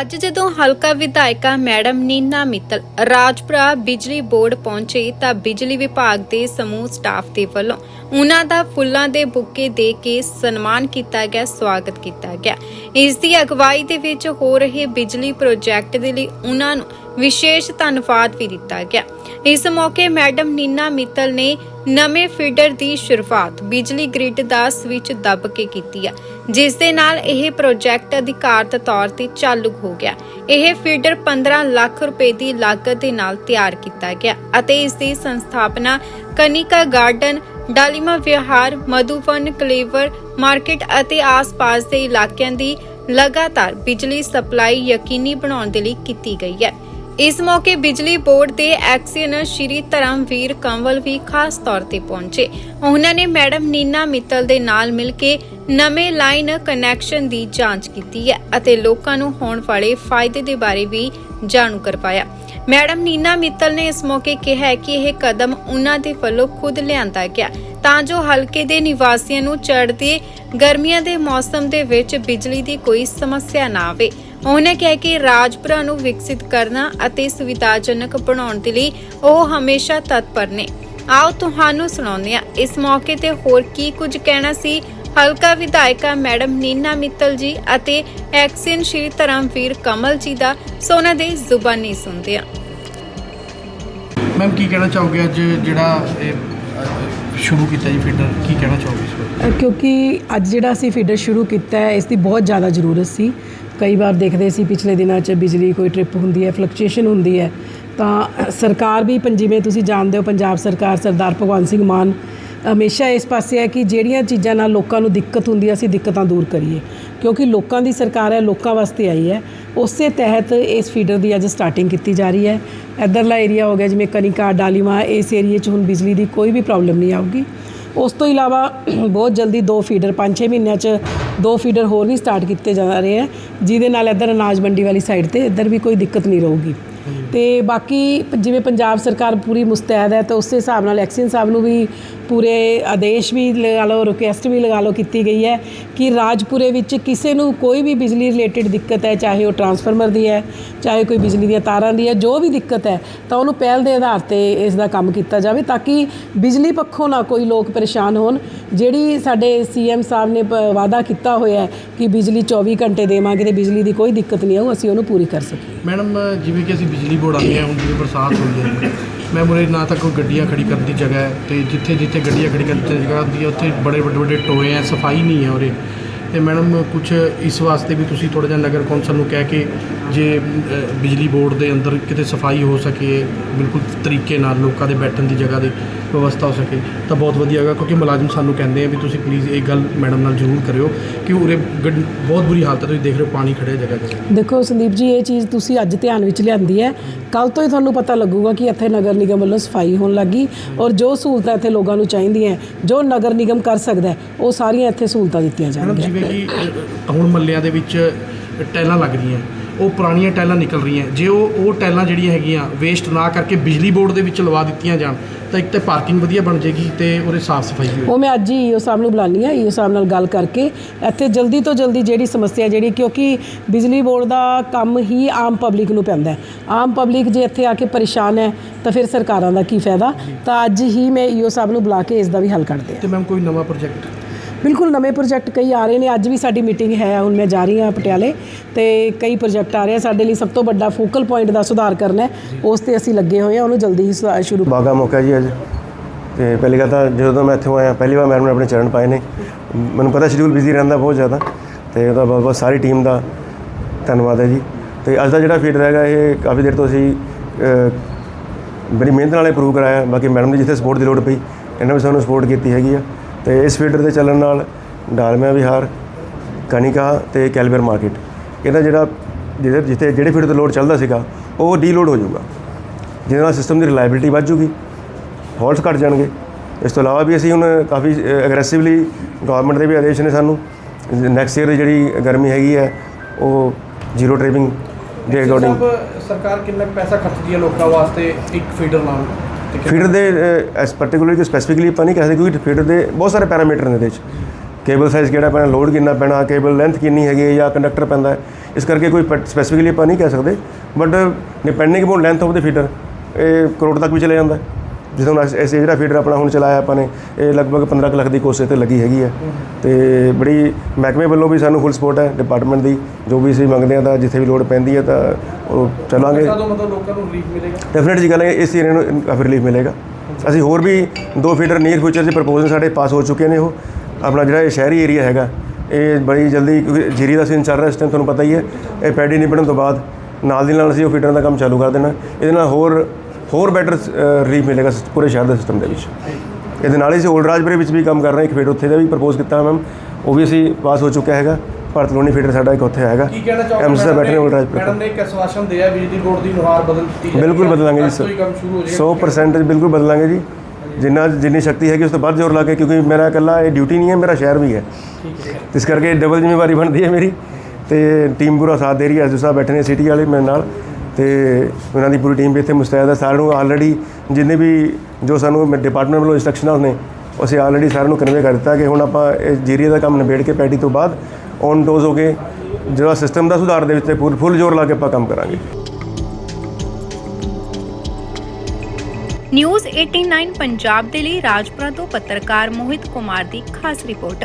ਅੱਜ ਜਦੋਂ ਹਲਕਾ ਵਿਧਾਇਕਾ ਮੈਡਮ ਨੀਨਾ ਮਿੱਤਲ, ਰਾਜਪੁਰਾ ਬਿਜਲੀ ਬੋਰਡ ਪਹੁੰਚੇ ਤਾਂ ਬਿਜਲੀ ਵਿਭਾਗ ਦੇ ਸਮੂਹ ਸਟਾਫ ਦੇ ਵੱਲੋਂ ਉਹਨਾਂ ਦਾ ਫੁੱਲਾਂ ਦੇ ਬੁੱਕੇ ਦੇ ਕੇ ਸਨਮਾਨ ਕੀਤਾ ਗਿਆ, ਸਵਾਗਤ ਕੀਤਾ ਗਿਆ। ਇਸ ਦੀ ਅਗਵਾਈ ਦੇ ਵਿੱਚ ਹੋ ਰਹੇ ਬਿਜਲੀ ਪ੍ਰੋਜੈਕਟ ਦੇ ਲਈ ਉਹਨਾਂ ਨੂੰ ਵਿਸ਼ੇਸ਼ ਧੰਨਵਾਦ ਵੀ ਦਿੱਤਾ ਗਿਆ। ਇਸ ਮੌਕੇ ਮੈਡਮ ਨੀਨਾ ਮਿੱਤਲ ਨੇ ਨਵੇਂ ਫੀਡਰ ਦੀ ਸ਼ੁਰੂਆਤ ਬਿਜਲੀ ਗ੍ਰਿਡ ਦਾ ਸਵਿਚ ਦੱਬ ਕੇ ਕੀਤੀ ਹੈ ਜਿਸ ਦੇ ਨਾਲ ਇਹ ਪ੍ਰੋਜੈਕਟ ਅਧਿਕਾਰਤ ਤੌਰ ਤੇ ਚਾਲੂ ਹੋ ਗਿਆ। ਇਹ ਫੀਡਰ 15 ਲੱਖ ਰੁਪਏ ਦੀ ਲਾਗਤ ਦੇ ਨਾਲ ਤਿਆਰ ਕੀਤਾ ਗਿਆ ਅਤੇ ਇਸ ਦੀ ਸੰਸਥਾਪਨਾ ਕਨਿਕਾ ਗਾਰਡਨ, ਡਾਲੀਮਾ ਵਿਹਾਰ ਮਧੂਵਨ ਕਲੇਵਰ ਮਾਰਕੀਟ ਅਤੇ ਆਸ-ਪਾਸ ਦੇ ਇਲਾਕਿਆਂ ਦੀ ਲਗਾਤਾਰ ਬਿਜਲੀ ਸਪਲਾਈ ਯਕੀਨੀ ਬਣਾਉਣ ਦੇ ਲਈ ਕੀਤੀ ਗਈ ਹੈ। ਇਸ ਮੌਕੇ ਬਿਜਲੀ ਬੋਰਡ ਦੇ ਐਕਸੀਅਨ ਸ਼੍ਰੀ ਧਰਮਵੀਰ ਕੰਵਲ ਵੀ ਖਾਸ ਤੌਰ ਤੇ ਪਹੁੰਚੇ। ਉਹਨਾਂ ਨੇ ਮੈਡਮ ਨੀਨਾ ਮਿੱਤਲ ਦੇ ਨਾਲ ਮਿਲ ਕੇ ਨਵੇਂ ਲਾਈਨ ਕਨੈਕਸ਼ਨ ਦੀ ਜਾਂਚ ਕੀਤੀ ਹੈ ਅਤੇ ਲੋਕਾਂ ਨੂੰ ਹੋਣ ਵਾਲੇ ਫਾਇਦੇ ਦੇ ਬਾਰੇ ਵੀ ਜਾਣੂ ਕਰਵਾਇਆ। ਮੈਡਮ ਨੀਨਾ ਮਿੱਤਲ ਨੇ ਇਸ ਮੌਕੇ ਕਿਹਾ ਕਿ ਇਹ ਕਦਮ ਉਹਨਾਂ ਦੇ ਵੱਲੋਂ ਖੁਦ ਲਿਆਂਦਾ ਗਿਆ, ਤਾਂ ਜੋ ਹਲਕੇ ਦੇ ਨਿਵਾਸੀਆਂ ਨੂੰ ਚੜ੍ਹਦੇ ਗਰਮੀਆਂ ਦੇ ਮੌਸਮ ਦੇ ਵਿੱਚ ਬਿਜਲੀ ਦੀ ਕੋਈ ਸਮੱਸਿਆ ਨਾ ਆਵੇ। ਉਹਨੇ ਕਿਹਾ ਕਿ ਰਾਜਪੁਰਾ ਨੂੰ ਵਿਕਸਿਤ ਕਰਨਾ ਅਤੇ ਸੁਵਿਧਾਜਨਕ ਬਣਾਉਣ ਦੇ ਲਈ ਉਹ ਹਮੇਸ਼ਾ ਤਤਪਰ ਨੇ। ਆਓ ਤੁਹਾਨੂੰ ਸੁਣਾਉਂਦੇ ਹਾਂ। ਇਸ ਮੌਕੇ ਤੇ ਹੋਰ ਕੀ ਕੁਝ ਕਹਿਣਾ ਸੀ? ਹਲਕਾ ਵਿਧਾਇਕਾ ਮੈਡਮ ਨੀਨਾ ਮਿੱਤਲ ਜੀ ਅਤੇ ਐਕਸੀਅਨ ਸ਼੍ਰੀ ਧਰਮਵੀਰ ਕਮਲ ਜੀ ਦਾ ਸੋਨਾ ਦੇ ਜ਼ੁਬਾਨੀ ਸੁਣਦੇ ਹਾਂ। ਮੈਮ ਕੀ ਕਹਿਣਾ ਚਾਹੋਗੇ ਅੱਜ ਜਿਹੜਾ ਇਹ ਅ, ਸ਼ੁਰੂ ਕੀਤਾ ਜੀ ਫੀਡਰ? ਕੀ ਕਹਿਣਾ ਚਾਹੋਗੇ ਇਸ ਬਾਰੇ? ਅ, ਕਿਉਂਕਿ ਅੱਜ ਜਿਹੜਾ ਅਸੀਂ ਫੀਡਰ ਸ਼ੁਰੂ ਕੀਤਾ ਹੈ ਇਸ ਦੀ ਬਹੁਤ ਜ਼ਿਆਦਾ ਜ਼ਰੂਰਤ ਸੀ। ਕਈ ਵਾਰ ਦੇਖਦੇ ਸੀ ਪਿਛਲੇ ਦਿਨਾਂ 'ਚ ਬਿਜਲੀ ਕੋਈ ਟ੍ਰਿਪ ਹੁੰਦੀ ਹੈ ਫਲਕਚੁਏਸ਼ਨ ਹੁੰਦੀ ਹੈ। ਤਾਂ ਸਰਕਾਰ ਵੀ ਪੰ- ਜਿਵੇਂ ਤੁਸੀਂ ਜਾਣਦੇ ਹੋ, ਪੰਜਾਬ ਸਰਕਾਰ ਸਰਦਾਰ ਭਗਵੰਤ ਸਿੰਘ ਮਾਨ ਹਮੇਸ਼ਾ ਇਸ ਪਾਸੇ ਹੈ ਕਿ ਜਿਹੜੀਆਂ ਚੀਜ਼ਾਂ ਨਾਲ ਲੋਕਾਂ ਨੂੰ ਦਿੱਕਤ ਹੁੰਦੀ ਹੈ, ਅਸੀਂ ਦਿੱਕਤਾਂ ਦੂਰ ਕਰੀਏ। ਕਿਉਂਕਿ ਲੋਕਾਂ ਦੀ ਸਰਕਾਰ ਹੈ, ਲੋਕਾਂ ਵਾਸਤੇ ਆਈ ਹੈ। ਉਸੇ ਤਹਿਤ ਇਸ ਫੀਡਰ ਦੀ ਅੱਜ ਸਟਾਰਟਿੰਗ ਕੀਤੀ ਜਾ ਰਹੀ ਹੈ। ਇੱਧਰਲਾ ਏਰੀਆ ਹੋ ਗਿਆ, ਜਿਵੇਂ ਕਨਿਕਾ ਡਾਲੀਮਾ ਇਸ ਏਰੀਏ 'ਚ ਹੁਣ ਬਿਜਲੀ ਦੀ ਕੋਈ ਵੀ ਪ੍ਰੋਬਲਮ ਨਹੀਂ ਆਊਗੀ। ਉਸ ਤੋਂ ਇਲਾਵਾ ਬਹੁਤ ਜਲਦੀ ਦੋ ਫੀਡਰ 5-6 ਮਹੀਨਿਆਂ 'ਚ ਦੋ ਫੀਡਰ ਹੋਰ ਵੀ ਸਟਾਰਟ ਕੀਤੇ ਜਾ ਰਹੇ ਹੈ, ਜਿਹਦੇ ਨਾਲ ਇੱਧਰ ਅਨਾਜ ਮੰਡੀ ਵਾਲੀ ਸਾਈਡ ਤੇ ਇੱਧਰ ਵੀ ਕੋਈ ਦਿੱਕਤ ਨਹੀਂ ਰਹੂਗੀ। ਤੇ ਬਾਕੀ ਜਿਵੇਂ ਪੰਜਾਬ ਸਰਕਾਰ ਪੂਰੀ ਮੁਸਤੈਦ ਹੈ, ਤਾਂ ਉਸੇ ਹਿਸਾਬ ਨਾਲ ਐਕਸ਼ਨ ਸਾਹਿਬ ਨੂੰ ਵੀ ਪੂਰੇ ਆਦੇਸ਼ ਵੀ ਲਗਾ ਲਓ ਰਿਕੁਐਸਟ ਵੀ ਲਗਾ ਲਓ ਕੀਤੀ ਗਈ ਹੈ ਕਿ ਰਾਜਪੁਰੇ ਵਿੱਚ ਕਿਸੇ ਨੂੰ ਕੋਈ ਵੀ ਬਿਜਲੀ ਰਿਲੇਟਡ ਦਿੱਕਤ ਹੈ, ਚਾਹੇ ਉਹ ਟਰਾਂਸਫਾਰਮਰ ਦੀ ਹੈ, ਚਾਹੇ ਕੋਈ ਬਿਜਲੀ ਦੀਆਂ ਤਾਰਾਂ ਦੀ ਹੈ, ਜੋ ਵੀ ਦਿੱਕਤ ਹੈ, ਤਾਂ ਉਹਨੂੰ ਪਹਿਲ ਦੇ ਆਧਾਰ ਤੇ ਇਸ ਦਾ ਕੰਮ ਕੀਤਾ ਜਾਵੇ ਤਾਂ ਕਿ ਬਿਜਲੀ ਪੱਖੋਂ ਨਾ ਕੋਈ ਲੋਕ ਪਰੇਸ਼ਾਨ ਹੋਣ। ਜਿਹੜੀ ਸਾਡੇ ਸੀਐਮ ਸਾਹਿਬ ਨੇ ਪ- ਵਾਅਦਾ ਕੀਤਾ ਹੋਇਆ ਹੈ ਕਿ ਬਿਜਲੀ 24 ਘੰਟੇ ਦੇਵਾਂਗੇ ਤੇ ਬਿਜਲੀ ਦੀ ਕੋਈ ਦਿੱਕਤ ਨਹੀਂ ਆਊ, ਅਸੀਂ ਉਹਨੂੰ ਪੂਰੀ ਕਰ ਸਕੀਏ। ਮੈਡਮ, ਜਿਵੇਂ ਕਿ ਅਸੀਂ ਬਿਜਲੀ ਬੋਰਡ ਆਉਂਦੇ ਹਾਂ, ਹੁਣ ਜਿਵੇਂ ਬਰਸਾਤ ਹੋਈ ਹੈ ਮੈਂ ਮੁਰੇ ਨਾ ਤਾਂ ਕੋਈ ਗੱਡੀਆਂ ਖੜੀ ਕਰਨ ਦੀ ਜਗ੍ਹਾ ਹੈ ਤੇ ਜਿੱਥੇ ਜਿੱਥੇ ਗੱਡੀਆਂ ਖੜੀ ਕਰਨ ਦੀ ਜਗ੍ਹਾ ਹੁੰਦੀ ਹੈ, ਉੱਥੇ ਬੜੇ ਵੱਡੇ ਵੱਡੇ ਟੋਏ ਹੈ ਸਫ਼ਾਈ ਨਹੀਂ ਹੈ ਉਰੇ। ਤੇ ਮੈਡਮ ਕੁਝ ਇਸ ਵਾਸਤੇ ਵੀ ਤੁਸੀਂ ਥੋੜਾ ਜਿਹਾ ਨਗਰ ਕੌਂਸਲ ਨੂੰ ਕਹਿ ਕੇ ਜੇ ਬਿਜਲੀ ਬੋਰਡ ਦੇ ਅੰਦਰ ਕਿਤੇ ਸਫ਼ਾਈ ਹੋ ਸਕੇ, ਬਿਲਕੁਲ ਤਰੀਕੇ ਨਾਲ ਲੋਕਾਂ ਦੇ ਬੈਠਣ ਦੀ ਜਗ੍ਹਾ ਦੇ ਵਿਵਸਥਾ ਹੋ ਸਕੇ ਤਾਂ ਬਹੁਤ ਵਧੀਆ ਹੋਗਾ ਕਿਉਂਕਿ ਮੁਲਾਜ਼ਮ ਸਾਨੂੰ ਕਹਿੰਦੇ ਆ ਵੀ ਤੁਸੀਂ ਪਲੀਜ਼ ਇਹ ਗੱਲ ਮੈਡਮ ਨਾਲ ਜ਼ਰੂਰ ਕਰਿਓ ਕਿ ਉਰੇ ਬਹੁਤ ਬੁਰੀ ਹਾਲਤ ਹੈ ਤੁਸੀਂ ਦੇਖ ਰਹੇ ਹੋ ਪਾਣੀ ਖੜਿਆ ਜਗ੍ਹਾ ਜਗ੍ਹਾ ਦੇਖੋ ਸੰਦੀਪ ਜੀ ਇਹ ਚੀਜ਼ ਤੁਸੀਂ ਅੱਜ ਧਿਆਨ ਵਿੱਚ ਲਿਆਂਦੀ ਹੈ ਕੱਲ ਤੋਂ ਹੀ ਤੁਹਾਨੂੰ ਪਤਾ ਲੱਗੂਗਾ ਕਿ ਇੱਥੇ ਨਗਰ ਨਿਗਮ ਵੱਲੋਂ ਸਫ਼ਾਈ ਹੋਣ ਲੱਗੀ ਔਰ ਜੋ ਸਹੂਲਤਾਂ ਇੱਥੇ ਲੋਕਾਂ ਨੂੰ ਚਾਹੀਦੀਆਂ ਜੋ ਨਗਰ ਨਿਗਮ ਕਰ ਸਕਦਾ ਉਹ ਸਾਰੀਆਂ ਇੱਥੇ ਸਹੂਲਤਾਂ ਦਿੱਤੀਆਂ ਜਾਣਗੀਆਂ। ਜਿਵੇਂ ਕਿ ਹੁਣ ਮੱਲਿਆਂ ਦੇ ਵਿੱਚ ਟੈਲਾਂ ਲੱਗ ਰਹੀਆਂ ਉਹ ਪੁਰਾਣੀਆਂ ਟੈਲਾਂ ਨਿਕਲ ਰਹੀਆਂ। ਜੇ ਉਹ ਉਹ ਟੈਲਾਂ ਜਿਹੜੀਆਂ ਹੈਗੀਆਂ ਵੇਸਟ ਨਾ ਕਰਕੇ ਬਿਜਲੀ ਬੋਰਡ ਦੇ ਵਿੱਚ ਲਵਾ ਦਿੱਤੀਆਂ ਜਾਣ ਤਾਂ ਇੱਕ ਤਾਂ ਪਾਰਕਿੰਗ ਵਧੀਆ ਬਣ ਜੇਗੀ ਤੇ ਉਹਦੇ ਸਾਫ਼ ਸਫ਼ਾਈ ਵੀ ਉਹ ਮੈਂ ਅੱਜ ਹੀ ਈਓ ਸਾਹਿਬ ਨੂੰ ਬੁਲਾਉਂਦੀ ਹਾਂ ਈਓ ਸਾਹਿਬ ਨਾਲ ਗੱਲ ਕਰਕੇ। ਇੱਥੇ ਜਲਦੀ ਤੋਂ ਜਲਦੀ ਜਿਹੜੀ ਸਮੱਸਿਆ ਜਿਹੜੀ ਕਿਉਂਕਿ ਬਿਜਲੀ ਬੋਰਡ ਦਾ ਕੰਮ ਹੀ ਆਮ ਪਬਲਿਕ ਨੂੰ ਪੈਂਦਾ ਹੈ। ਆਮ ਪਬਲਿਕ ਜੇ ਇੱਥੇ ਆ ਕੇ ਪਰੇਸ਼ਾਨ ਹੈ ਤਾਂ ਫਿਰ ਸਰਕਾਰਾਂ ਦਾ ਕੀ ਫਾਇਦਾ? ਤਾਂ ਅੱਜ ਹੀ ਮੈਂ ਈਓ ਸਾਹਿਬ ਨੂੰ ਬੁਲਾ ਕੇ ਇਸ ਦਾ ਵੀ ਹੱਲ ਕੱਢਦੇ ਹਾਂ ਤੇ ਮੈਮ ਕੋਈ ਨਵਾਂ ਪ੍ਰੋਜੈਕਟ ਬਿਲਕੁਲ ਨਵੇਂ ਪ੍ਰੋਜੈਕਟ ਕਈ ਆ ਰਹੇ ਨੇ। ਅੱਜ ਵੀ ਸਾਡੀ ਮੀਟਿੰਗ ਹੈ ਹੁਣ ਮੈਂ ਜਾ ਰਹੀ ਹਾਂ ਪਟਿਆਲੇ ਤੇ ਕਈ ਪ੍ਰੋਜੈਕਟ ਆ ਰਹੇ ਆ। ਸਾਡੇ ਲਈ ਸਭ ਤੋਂ ਵੱਡਾ ਫੋਕਲ ਪੁਆਇੰਟ ਦਾ ਸੁਧਾਰ ਕਰਨਾ ਉਸ ਤੇ ਅਸੀਂ ਲੱਗੇ ਹੋਏ ਹਾਂ ਉਹਨੂੰ ਜਲਦੀ ਹੀ ਸੁਧਾਰ ਸ਼ੁਰੂ ਬਾਗਾ ਮੌਕਾ ਜੀ ਅੱਜ। ਤੇ ਪਹਿਲੀ ਗੱਲ ਤਾਂ ਜਦੋਂ ਮੈਂ ਇੱਥੋਂ ਆਇਆ ਪਹਿਲੀ ਵਾਰ ਮੈਡਮ ਨੇ ਆਪਣੇ ਚਰਨ ਪਾਏ ਨੇ। ਮੈਨੂੰ ਪਤਾ ਸ਼ਡਿਊਲ ਬਿਜ਼ੀ ਰਹਿੰਦਾ ਬਹੁਤ ਜ਼ਿਆਦਾ। ਤੇ ਉਹਦਾ ਬਹੁਤ ਬਹੁਤ ਸਾਰੀ ਟੀਮ ਦਾ ਧੰਨਵਾਦ ਹੈ ਜੀ। ਤੇ ਅੱਜ ਦਾ ਜਿਹੜਾ ਫੀਡਰ ਹੈਗਾ ਇਹ ਕਾਫੀ ਦੇਰ ਤੋਂ ਅਸੀਂ ਅ, ਬੜੀ ਮਿਹਨਤ ਨਾਲ ਅਪਰੂਵ ਕਰਾਇਆ। ਬਾਕੀ ਮੈਡਮ ਨੇ ਜਿੱਥੇ ਸਪੋਰਟ ਦੀ ਲੋੜ ਪਈ ਇਹਨਾਂ ਨੇ ਸਾਨੂੰ ਸਪੋਰਟ ਕੀਤੀ ਹੈਗੀ ਆ। ਤੇ ਇਸ ਫੀਡਰ ਦੇ ਚੱਲਣ ਨਾਲ ਡਾਲਮਿਆ ਵਿਹਾਰ ਕਨਿਕਾ ਤੇ ਕੈਲਬਰ ਮਾਰਕੀਟ। ਇਹਦਾ ਜਿਹੜਾ ਜਿਹਦੇ ਜਿੱਥੇ ਜਿਹੜੇ ਫੀਡਰ ਤੇ ਲੋਡ ਚੱਲਦਾ ਸੀਗਾ ਉਹ ਡੀਲੋਡ ਹੋ ਜਾਊਗਾ। ਜਿਹਦੇ ਨਾਲ ਸਿਸਟਮ ਦੀ ਰਿਲਾਇਬਿਲਿਟੀ ਵੱਧ ਜੂਗੀ ਫਾਲਟਸ ਘਟ ਜਾਣਗੇ। ਇਸ ਤੋਂ ਇਲਾਵਾ ਵੀ ਅਸੀਂ ਹੁਣ ਕਾਫੀ ਐਗਰੈਸਿਵਲੀ ਗਵਰਨਮੈਂਟ ਦੇ ਵੀ ਆਦੇਸ਼ ਨੇ ਸਾਨੂੰ ਨੈਕਸਟ ਈਅਰ ਦੀ ਜਿਹੜੀ ਗਰਮੀ ਹੈਗੀ ਹੈ ਉਹ ਜ਼ੀਰੋ ਟ੍ਰਿਪਿੰਗ ਦੇ ਅਕੋਰਡਿੰਗ ਸਰਕਾਰ ਕਿੰਨਾ ਪੈਸਾ ਖਰਚਦੀ ਹੈ ਲੋਕਾਂ ਵਾਸਤੇ ਇੱਕ ਫੀਡਰ ਕਿੰਨਾ- ਫੀਡਰ ਦੇ ਐਸ ਪਾਰਟਿਕੂਲਰਲੀ ਤੇ ਸਪੈਸੀਫਿਕਲੀ ਆਪਾਂ ਨਹੀਂ ਕਹਿ ਸਕਦੇ ਕਿਉਂਕਿ ਫੀਡਰ ਦੇ ਬਹੁਤ ਸਾਰੇ ਪੈਰਾਮੀਟਰ ਨੇ ਇਹਦੇ ਵਿੱਚ। ਕੇਬਲ ਸਾਈਜ਼ ਕਿਹੜਾ ਪੈਣਾ ਲੋਡ ਕਿੰਨਾ ਪੈਣਾ ਕੇਬਲ ਲੈਂਥ ਕਿੰਨੀ ਹੈਗੀ ਹੈ ਜਾਂ ਕੰਡਕਟਰ ਪੈਂਦਾ ਇਸ ਕਰਕੇ ਕੋਈ ਸਪੈਸੀਫਿਕਲੀ ਆਪਾਂ ਨਹੀਂ ਕਹਿ ਸਕਦੇ। But depending upon length of the feeder ਇਹ ਕਰੋੜ ਤੱਕ ਵੀ ਚਲੇ ਜਾਂਦਾ ਹੈ ਜਦੋਂ ਐਸ ਜਿਹੜਾ ਫੀਡਰ ਆਪਣਾ ਹੁਣ ਚਲਾਇਆ ਆਪਾਂ ਨੇ ਇਹ ਲਗਭਗ 15 ਕੁ ਲੱਖ ਦੀ ਕੋਸ਼ਿਸ਼ ਤੇ ਲੱਗੀ ਹੈਗੀ ਹੈ ਤੇ ਬੜੀ ਮਹਿਕਮੇ ਵੱਲੋਂ ਵੀ ਸਾਨੂੰ ਫੁੱਲ ਸਪੋਰਟ ਹੈ ਡਿਪਾਰਟਮੈਂਟ ਦੀ ਜੋ ਵੀ ਅਸੀਂ ਮੰਗਦੇ ਆ ਤਾਂ ਜਿੱਥੇ ਵੀ ਲੋੜ ਪੈਂਦੀ ਹੈ ਤਾਂ ਉਹ ਚਲਾਂਗੇ। ਕਦੋਂ ਮਤਲਬ ਲੋਕਾਂ ਨੂੰ ਰਿਲੀਫ ਮਿਲੇਗਾ? ਡੈਫੀਨਿਟ ਜੀ ਗੱਲ ਹੈ ਇਸ ਏਰੀਆ ਨੂੰ ਕਾਫੀ ਰਿਲੀਫ ਮਿਲੇਗਾ। ਅਸੀਂ ਹੋਰ ਵੀ ਦੋ ਫੀਡਰ ਨੀਅਰ ਫਿਊਚਰ 'ਚ ਪ੍ਰਪੋਜ਼ਲ ਸਾਡੇ ਪਾਸ ਹੋ ਚੁੱਕੇ ਨੇ ਉਹ। ਆਪਣਾ ਜਿਹੜਾ ਇਹ ਸ਼ਹਿਰੀ ਏਰੀਆ ਹੈਗਾ ਇਹ ਬੜੀ ਜਲਦੀ ਕਿਉਂਕਿ ਜੀਰੀ ਦਾ ਸੀਜ਼ਨ ਚੱਲ ਰਿਹਾ ਇਸ ਟਾਈਮ ਤੁਹਾਨੂੰ ਪਤਾ ਹੀ ਹੈ। ਇਹ ਪੈਡੀ ਨਿਪਟਣ ਤੋਂ ਬਾਅਦ ਨਾਲ ਦੀ ਨਾਲ ਅਸੀਂ ਉਹ ਫੀਡਰਾਂ ਦਾ ਕੰਮ ਚਾਲੂ ਕਰ ਦੇਣਾ। ਇਹਦੇ ਨਾਲ ਹੋਰ ਹੋਰ ਬੈਟਰ ਰਿਲੀਫ ਮਿਲੇਗਾ ਪੂਰੇ ਸ਼ਹਿਰ ਦੇ ਸਿਸਟਮ ਦੇ ਵਿੱਚ। ਇਹਦੇ ਨਾਲ ਹੀ ਅਸੀਂ ਓਲਡ ਰਾਜਪੁਰੇ ਵਿੱਚ ਵੀ ਕੰਮ ਕਰ ਰਹੇ ਹਾਂ। ਇੱਕ ਫੀਡਰ ਉੱਥੇ ਦਾ ਵੀ ਪ੍ਰਪੋਜ਼ ਕੀਤਾ ਮੈਮ ਉਹ ਵੀ ਅਸੀਂ ਪਾਸ ਹੋ ਚੁੱਕਿਆ ਹੈਗਾ। ਭਾਰਤ ਲੋਨੀ ਫੀਡਰ ਸਾਡਾ ਇੱਕ ਉੱਥੇ ਹੈਗਾ। ਕੀ ਕਹਿਣਾ ਐਮਸੀ ਦਾ ਓਲਡ ਨੇ ਰਾਜਪੁਰੇ ਮੈਡਮ ਨੇ ਇੱਕ ਆਸ਼ਵਾਸਨ ਦਿਆ ਬਿਜਲੀ ਬੋਰਡ ਦੀ ਨੁਹਾਰ ਬਦਲ ਦਿੱਤੀ। ਬਿਲਕੁਲ ਬਦਲਾਂਗੇ ਜੀ। ਅੱਜ ਤੋਂ ਹੀ ਕੰਮ ਸ਼ੁਰੂ ਹੋ ਜਾਏਗਾ। 100% ਬਿਲਕੁਲ ਬਦਲਾਂਗੇ ਜੀ। ਜਿੰਨਾ ਜਿੰਨੀ ਸ਼ਕਤੀ ਹੈਗੀ ਉਸ ਤੋਂ ਵੱਧ ਜ਼ੋਰ ਲਾ ਕੇ ਕਿਉਂਕਿ ਮੇਰਾ ਇਕੱਲਾ ਇਹ ਡਿਊਟੀ ਨਹੀਂ ਹੈ ਮੇਰਾ ਸ਼ਹਿਰ ਵੀ ਹੈ। ਇਸ ਕਰਕੇ ਡਬਲ ਜ਼ਿੰਮੇਵਾਰੀ ਬਣਦੀ ਹੈ ਮੇਰੀ। ਤੇ ਟੀਮ ਪੂਰਾ ਸਾਥ ਦੇ ਰਹੀ ਹੈ। ਅਜੂ ਸਾਹਿਬ ਬੈਠੇ ਨੇ ਸਿਟੀ ਵਾਲੇ ਮੇਰੇ ਨਾਲ। ਤੇ ਉਹਨਾਂ ਦੀ ਪੂਰੀ ਟੀਮ ਵੀ ਇੱਥੇ ਮੁਸਤੈਦ ਹੈ। ਸਾਰਿਆਂ ਨੂੰ ਆਲਰੇਡੀ ਜਿੰਨੇ ਵੀ ਜੋ ਸਾਨੂੰ ਡਿਪਾਰਟਮੈਂਟ ਵੱਲੋਂ ਇੰਸਟਰਕਸ਼ਨਾਂ ਨੇ, ਅਸੀਂ ਆਲਰੇਡੀ ਸਾਰਿਆਂ ਨੂੰ ਕਨਵੇ ਕਰ ਦਿੱਤਾ ਕਿ ਹੁਣ ਆਪਾਂ ਇਹ ਜੀਰੀਏ ਦਾ ਕੰਮ ਨਿਬੇੜ ਕੇ ਪੈਡੀ ਤੋਂ ਬਾਅਦ ਔਨ ਡੋਜ਼ ਹੋ ਕੇ ਜਿਹੜਾ ਸਿਸਟਮ ਦਾ ਸੁਧਾਰ ਦੇ ਵਿੱਚ ਤੇ ਪੂਰ ਫੁੱਲ ਜ਼ੋਰ ਲਾ ਕੇ ਆਪਾਂ ਕੰਮ ਕਰਾਂਗੇ। ਨਿਊਜ਼ 89 ਪੰਜਾਬ ਦੇ ਲਈ ਰਾਜਪੁਰਾ ਤੋਂ ਪੱਤਰਕਾਰ ਮੋਹਿਤ ਕੁਮਾਰ ਦੀ ਖਾਸ ਰਿਪੋਰਟ।